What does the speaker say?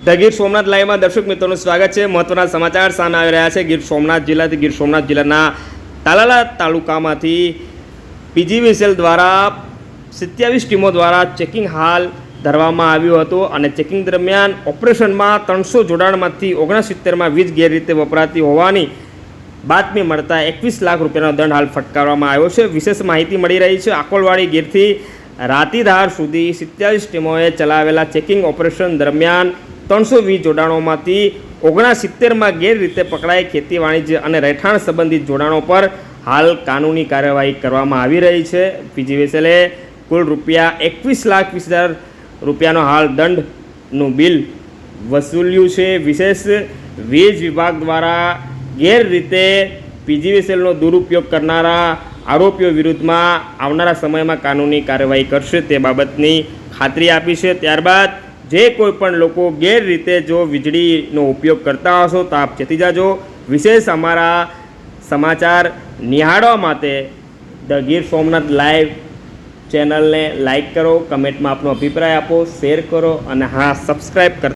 The Gir Somnath લાઈવમાં દર્શક મિત્રોનું સ્વાગત છે. મહત્વના સમાચાર સામે આવી રહ્યા છે. ગીર સોમનાથ જિલ્લાથી ગીર સોમનાથ જિલ્લાના તાલાલા તાલુકામાંથી પીજીવીસીએલ દ્વારા સિત્યાવીસ ટીમો દ્વારા ચેકિંગ હાલ ધરવામાં આવ્યું હતું અને ચેકિંગ દરમિયાન ઓપરેશનમાં ત્રણસો જોડાણમાંથી ઓગણસિત્તેરમાં વીજ ગેરરીતે વપરાતી હોવાની બાતમી મળતા એકવીસ લાખ રૂપિયાનો દંડ હાલ ફટકારવામાં આવ્યો છે. વિશેષ માહિતી મળી રહી છે. આકોલવાડી ગીરથી રાતીધાર સુધી સિત્યાવીસ ટીમોએ ચલાવેલા ચેકિંગ ઓપરેશન દરમિયાન ત્રણસો વીસ જોડાણોમાંથી ઓગણસિત્તેરમાં ગેરરીતે પકડાઈ ખેતી વાણિજ્ય અને રહેઠાણ સંબંધિત જોડાણો પર હાલ કાનૂની કાર્યવાહી કરવામાં આવી રહી છે. પીજીવીએસએલે કુલ રૂપિયા એકવીસ લાખ વીસ હજાર રૂપિયાનો હાલ દંડનું બિલ વસૂલ્યું છે. વિશેષ વીજ વિભાગ દ્વારા ગેરરીતે પીજીવીસીએલનો દુરુપયોગ કરનારા આરોપીઓ વિરુદ્ધમાં આવનારા સમયમાં કાનૂની કાર્યવાહી કરશે તે બાબતની ખાતરી આપી છે. ત્યારબાદ જે કોઈ પણ લોકો ગેરરીતે જો વીજળીનો ઉપયોગ કરતા હશો, તો આપ ચેતી જાજો. વિશેષ અમારા સમાચાર નિહાળવા માટે ધ ગીર સોમનાથ લાઈવ ચેનલને લાઈક કરો, કમેન્ટમાં આપનો અભિપ્રાય આપો, શેર કરો, અને હા સબસ્ક્રાઈબ કરતા